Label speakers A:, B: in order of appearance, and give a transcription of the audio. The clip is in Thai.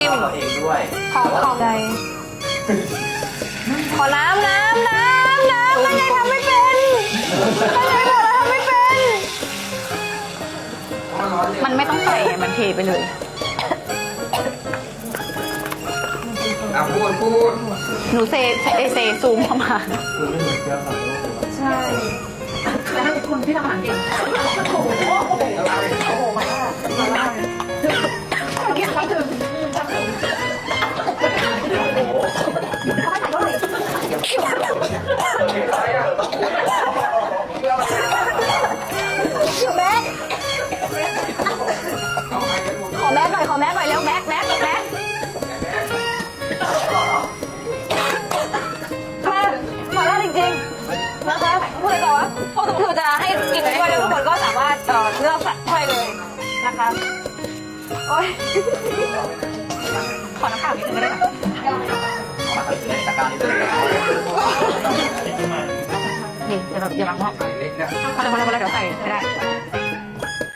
A: จิ้ม
B: ตัวเองด้วย
A: ขอขอบใจขอน้ำน้ำน้ำน้ำนั่นไงทำไม่เป็นนั่นไงบอกแล้วทำไม่เป็นมันไม่ต้องใส่มันเทไปเลย
B: อะพูดพูด
A: หนูเซเซเซซูมเข้ามา ใช่แล้
C: วคนที่ทำอาหารเก่
A: ง อแม็กหน่อยขอแม็กหน่อยเร็วแม็กแม็กแม็กมามาแล้วจริงๆนะคะพูดเลยก่อว่าพวกทุกคือจะให้กินด้วยแล้วทุกคนก็สามารถเอ่อเลือกถ้วยเลยนะคะโอ้ยขอน้ำเปล่านิดนึงก็ได้ค่ะ
B: นี่เลย
A: นี่เดี๋ยวเราอย่าบังเนาะ
B: เล็กนะ
A: พอแล้วพอแล้วพอแล้วเดี๋ยวใส่ไม่ได้